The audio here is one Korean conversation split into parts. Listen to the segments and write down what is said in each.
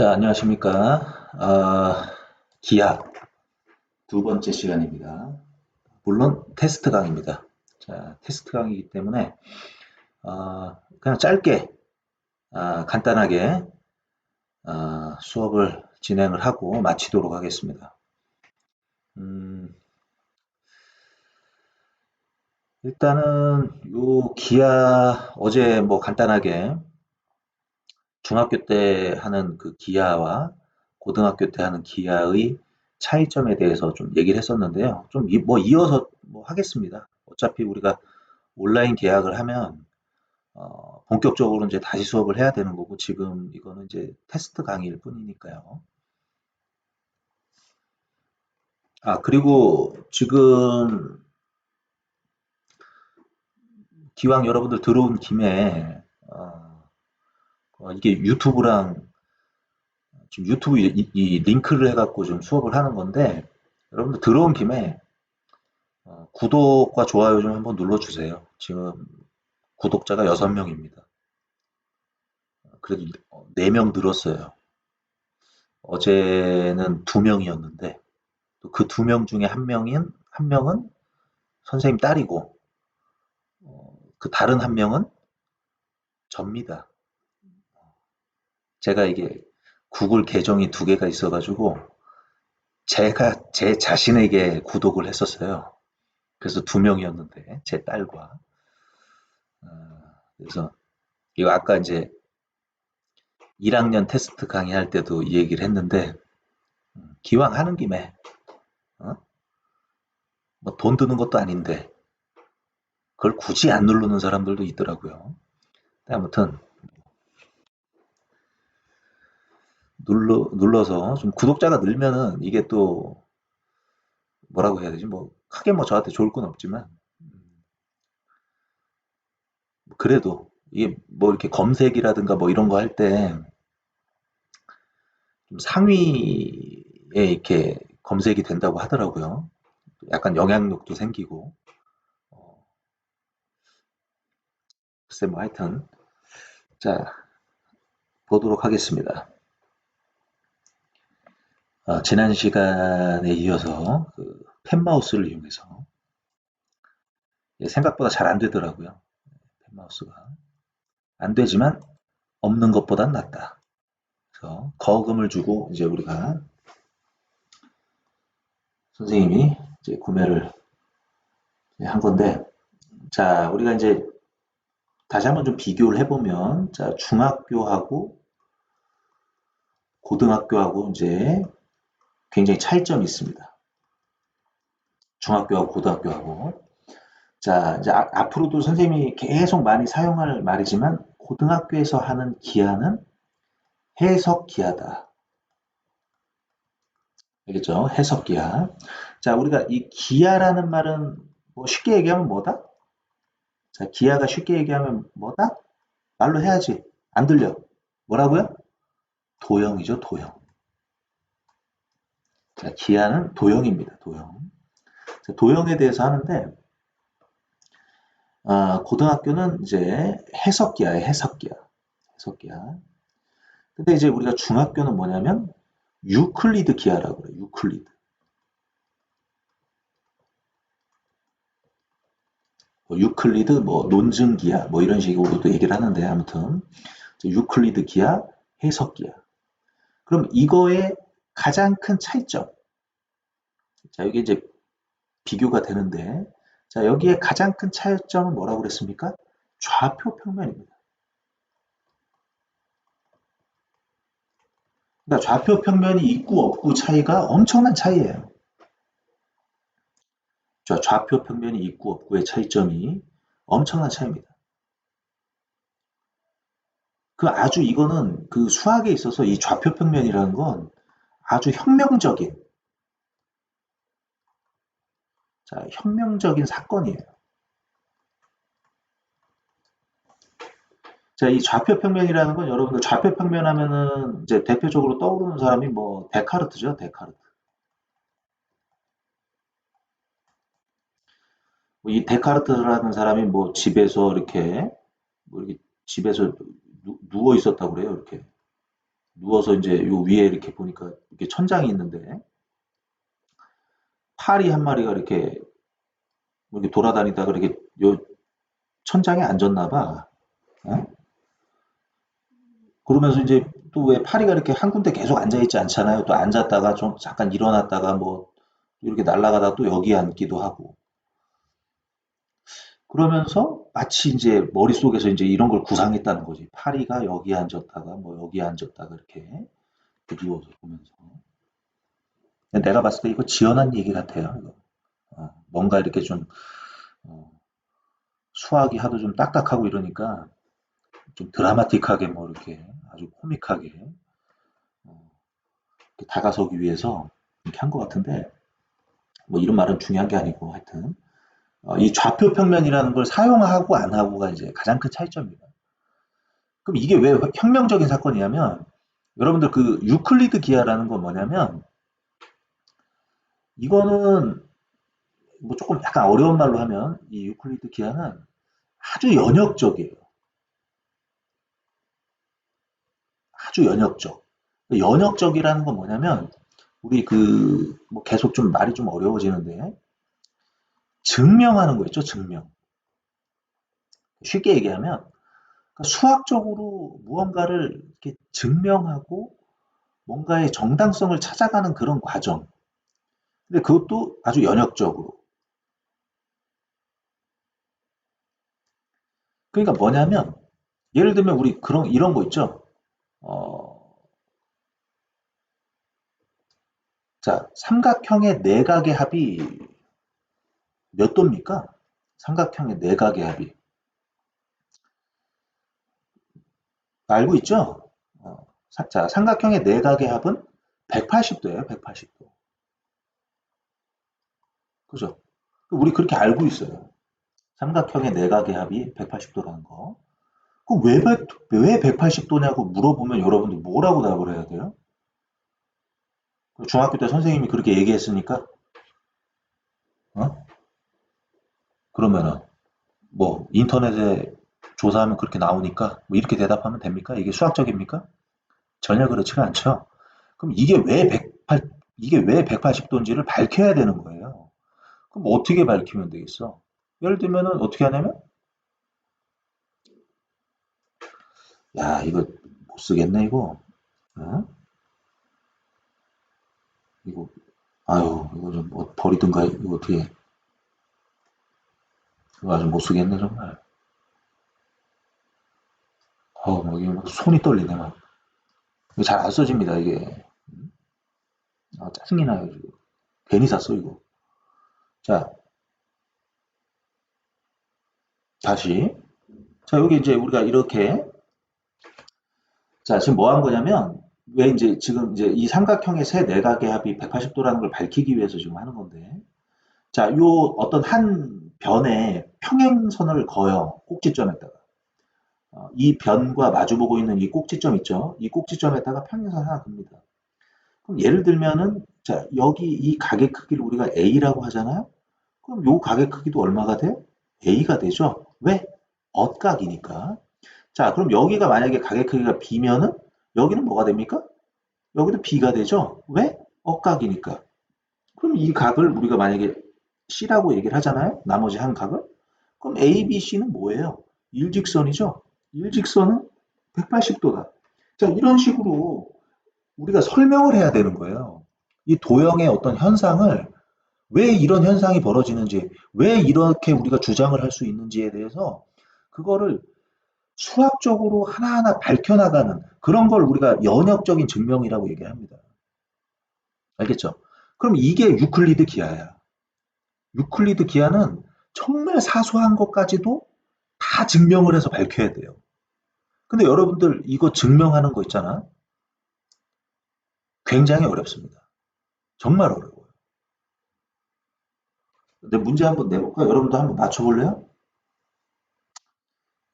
자, 안녕하십니까. 아, 기하 두 번째 시간입니다. 물론 테스트 강의입니다. 자, 테스트 강의이기 때문에 어, 그냥 짧게 아, 간단하게 아, 수업을 진행을 하고 마치도록 하겠습니다. 음, 일단은 요 기하 어제 뭐 간단하게 중학교 때 하는 그 기하와 고등학교 때 하는 기하의 차이점에 대해서 좀 얘기를 했었는데요. 좀 뭐 이어서 뭐 하겠습니다. 어차피 우리가 온라인 계약을 하면 어, 본격적으로 이제 다시 수업을 해야 되는 거고 지금 이거는 이제 테스트 강의일 뿐이니까요. 아 그리고 지금 기왕 여러분들 들어온 김에 어, 어, 이게 유튜브랑 지금 유튜브 이, 이, 링크를 해갖고 좀 수업을 하는 건데 여러분들 들어온 김에 어, 구독과 좋아요 좀 한번 눌러주세요. 지금 구독자가 6명입니다. 그래도 4명 늘었어요. 어제는 2명이었는데 그 2명 중에 한 명인 한 명은 선생님 딸이고 어, 그 다른 한 명은 접니다. 제가 이게 구글 계정이 두 개가 있어가지고 제가 제 자신에게 구독을 했었어요. 그래서 두 명이었는데 제 딸과 어, 그래서 이거 아까 이제 1학년 테스트 강의할 때도 이 얘기를 했는데 음, 기왕 하는 김에 어? 뭐돈 드는 것도 아닌데 그걸 굳이 안 누르는 사람들도 있더라고요. 아무튼 눌러, 눌러서 좀 구독자가 늘면은 이게 또 뭐라고 해야 되지? 뭐 크게 뭐 저한테 좋을 건 없지만 음, 그래도 이게 뭐 이렇게 검색이라든가 뭐 이런 거 할 때 좀 상위에 이렇게 검색이 된다고 하더라고요. 약간 영향력도 생기고 어, 글쎄 뭐 하여튼 자 보도록 하겠습니다. 어, 지난 시간에 이어서 그 펜마우스를 이용해서 생각보다 잘 안 되더라고요. 펜마우스가 안 되지만 없는 것보단 낫다. 그래서 거금을 주고 이제 우리가 선생님이 이제 구매를 한 건데 자 우리가 이제 다시 한번 좀 비교를 해보면 자 중학교하고 고등학교하고 이제 굉장히 차이점이 있습니다. 중학교하고 고등학교하고. 자, 이제 아, 앞으로도 선생님이 계속 많이 사용할 말이지만 고등학교에서 하는 기하는 해석 기하다. 알겠죠? 해석 기하. 자, 우리가 이 기하라는 말은 뭐 쉽게 얘기하면 뭐다? 자, 기하가 쉽게 얘기하면 뭐다? 말로 해야지. 안 들려. 뭐라고요? 도형이죠, 도형. 자, 기하는 도형입니다. 도형. 자, 도형에 대해서 하는데 아, 고등학교는 이제 해석기하에 해석기하. 해석기하. 근데 이제 우리가 중학교는 뭐냐면 유클리드 기하라고 그래요. 유클리드. 뭐 유클리드, 뭐 논증 기하, 뭐 이런 식으로도 얘기를 하는데 아무튼 유클리드 기하, 해석 기하. 그럼 이거의 가장 큰 차이점. 자, 여기 이제 비교가 되는데, 자, 여기에 가장 큰 차이점은 뭐라고 그랬습니까? 좌표 평면입니다. 그러니까 좌표 평면이 있고 없고 차이가 엄청난 차이예요. 자, 좌표 평면이 있고 없고의 차이점이 엄청난 차이입니다. 그 아주 이거는 그 수학에 있어서 이 좌표 평면이라는 건 아주 혁명적인 자, 혁명적인 사건이에요. 자, 이 좌표평면이라는 건 여러분들 좌표평면 하면은 이제 대표적으로 떠오르는 사람이 뭐 데카르트죠, 데카르트. 뭐이 데카르트라는 사람이 뭐 집에서 이렇게 뭐 이렇게 집에서 누, 워 있었다고 그래요, 이렇게 누워서 이제 요 위에 이렇게 보니까 이렇게 천장이 있는데 파리 한 마리가 이렇게 이렇게 돌아다니다가 이렇게 요 천장에 앉았나 봐. 어? 그러면서 이제 또 왜 파리가 이렇게 한 군데 계속 앉아 있지 않잖아요. 또 앉았다가 좀 잠깐 일어났다가 뭐 이렇게 날아가다 또 여기 앉기도 하고. 그러면서 마치 이제 머릿속에서 이제 이런 걸 구상했다는 거지. 파리가 여기 앉았다가 뭐 여기 앉았다가 이렇게 누워서 보면서. 내가 봤을 때 이거 지어낸 얘기 같아요. 이거. 어, 뭔가 이렇게 좀 어, 수학이 하도 좀 딱딱하고 이러니까 좀 드라마틱하게 뭐 이렇게 아주 코믹하게 어, 다가서기 위해서 이렇게 한 것 같은데 뭐 이런 말은 중요한 게 아니고 하여튼 어, 이 좌표 평면이라는 걸 사용하고 안 하고가 이제 가장 큰 차이점입니다. 그럼 이게 왜 혁명적인 사건이냐면 여러분들 그 유클리드 기하라는 건 뭐냐면 이거는 뭐 조금 약간 어려운 말로 하면 이 유클리드 기하는 아주 연역적이에요. 아주 연역적. 연역적이라는 건 뭐냐면 우리 그 뭐 계속 좀 말이 좀 어려워지는데 증명하는 거 있죠, 증명. 쉽게 얘기하면 그러니까 수학적으로 무언가를 이렇게 증명하고 뭔가의 정당성을 찾아가는 그런 과정. 근데 그것도 아주 연역적으로. 그러니까 뭐냐면 예를 들면 우리 그런 이런 거 있죠. 어, 자, 삼각형의 내각의 합이 몇 도입니까? 삼각형의 내각의 합이. 알고 있죠? 어, 자, 삼각형의 내각의 합은 180도예요, 180도. 그죠? 우리 그렇게 알고 있어요. 삼각형의 내각의 합이 180도라는 거. 그럼 왜, 왜 180도냐고 물어보면 여러분들 뭐라고 답을 해야 돼요? 중학교 때 선생님이 그렇게 얘기했으니까, 어? 그러면은, 뭐, 인터넷에 조사하면 그렇게 나오니까, 뭐 이렇게 대답하면 됩니까? 이게 수학적입니까? 전혀 그렇지가 않죠. 그럼 이게 왜 108, 이게 왜 180도인지를 밝혀야 되는 거예요. 그럼 어떻게 밝히면 되겠어? 예를 들면은 어떻게 하냐면, 야, 이거 못 쓰겠네, 이거. 어? 이거, 아유, 이거 좀뭐 버리든가, 이거 어떻게. 이거 아주 못 쓰겠네, 정말. 어, 뭐, 이게 막 손이 떨리네, 막. 이거 잘 안 써집니다, 이게. 아, 짜증이 나요, 지금. 괜히 샀어, 이거. 자, 다시. 자, 여기 이제 우리가 이렇게. 자, 지금 뭐 한 거냐면, 왜 이제 지금 이제 이 삼각형의 세 내각의 합이 180도라는 걸 밝히기 위해서 지금 하는 건데. 자, 요 어떤 한 변에 평행선을 그어요. 꼭지점에다가. 어, 이 변과 마주보고 있는 이 꼭지점 있죠? 이 꼭지점에다가 평행선 하나 긋니다. 그럼 예를 들면은, 자, 여기 이 각의 크기를 우리가 A라고 하잖아요? 그럼 요 각의 크기도 얼마가 돼? A가 되죠? 왜? 엇각이니까. 자, 그럼 여기가 만약에 각의 크기가 B면은 여기는 뭐가 됩니까? 여기도 B가 되죠? 왜? 엇각이니까. 그럼 이 각을 우리가 만약에 C라고 얘기를 하잖아요? 나머지 한 각을? 그럼 A, B, C는 뭐예요? 일직선이죠? 일직선은 180도다. 자, 이런 식으로 우리가 설명을 해야 되는 거예요. 이 도형의 어떤 현상을 왜 이런 현상이 벌어지는지, 왜 이렇게 우리가 주장을 할 수 있는지에 대해서 그거를 수학적으로 하나하나 밝혀나가는 그런 걸 우리가 연역적인 증명이라고 얘기합니다. 알겠죠? 그럼 이게 유클리드 기하야. 유클리드 기하는 정말 사소한 것까지도 다 증명을 해서 밝혀야 돼요. 근데 여러분들 이거 증명하는 거 있잖아. 굉장히 어렵습니다. 정말 어려워요. 근데 문제 한번 내볼까? 여러분도 한번 맞춰볼래요?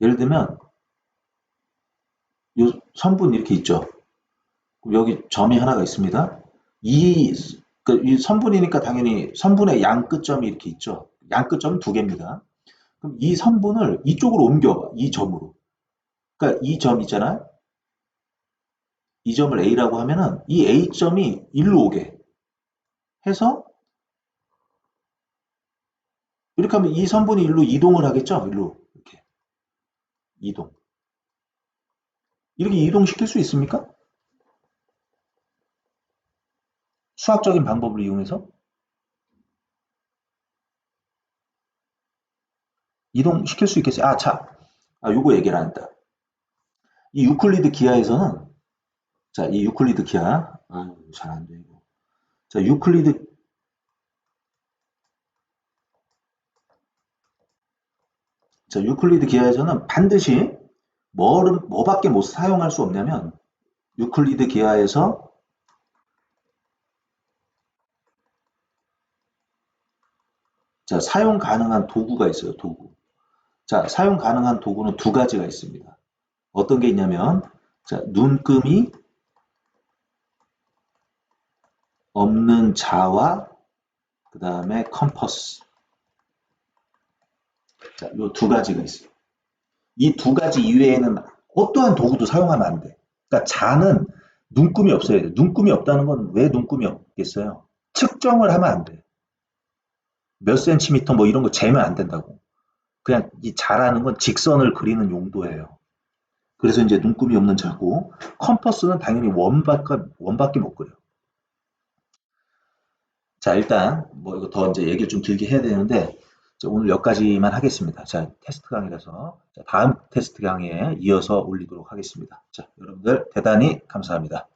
예를 들면 이 선분 이렇게 있죠. 여기 점이 하나가 있습니다. 이, 그, 이 선분이니까 당연히 선분의 양 끝점이 이렇게 있죠. 양 끝점은 두 개입니다. 그럼 이 선분을 이쪽으로 옮겨봐. 이 점으로. 그러니까 이 점 있잖아요. 이 점을 A라고 하면은 이 A점이 일로 오게 해서 이렇게 하면 이 선분이 일로 이동을 하겠죠? 일로 이렇게 이동 이렇게 이동시킬 수 있습니까? 수학적인 방법을 이용해서 이동시킬 수 있겠어요? 아, 자, 아, 요거 얘기를 안 했다. 이 유클리드 기하에서는 자, 이 유클리드 기하 아, 잘안 돼, 이거. 자, 유클리드 자, 유클리드 기하에서는 반드시 뭐를, 뭐밖에 못 사용할 수 없냐면 유클리드 기하에서 자, 사용 가능한 도구가 있어요, 도구. 자, 사용 가능한 도구는 두 가지가 있습니다. 어떤 게 있냐면, 자, 눈금이 없는 자와 그 다음에 컴퍼스. 자, 요 두 가지가 있어요. 이 두 가지 이외에는 어떠한 도구도 사용하면 안 돼. 그러니까 자는 눈금이 없어야 돼. 눈금이 없다는 건 왜 눈금이 없겠어요? 측정을 하면 안 돼. 몇 센티미터 뭐 이런 거 재면 안 된다고. 그냥 이 자라는 건 직선을 그리는 용도예요. 그래서 이제 눈금이 없는 자고 컴퍼스는 당연히 원밖에 원밖에 못 그려. 자 일단 뭐 이거 더 이제 얘기를 좀 길게 해야 되는데 자, 오늘 여기까지만 하겠습니다. 자 테스트 강의라서 자, 다음 테스트 강의에 이어서 올리도록 하겠습니다. 자 여러분들 대단히 감사합니다.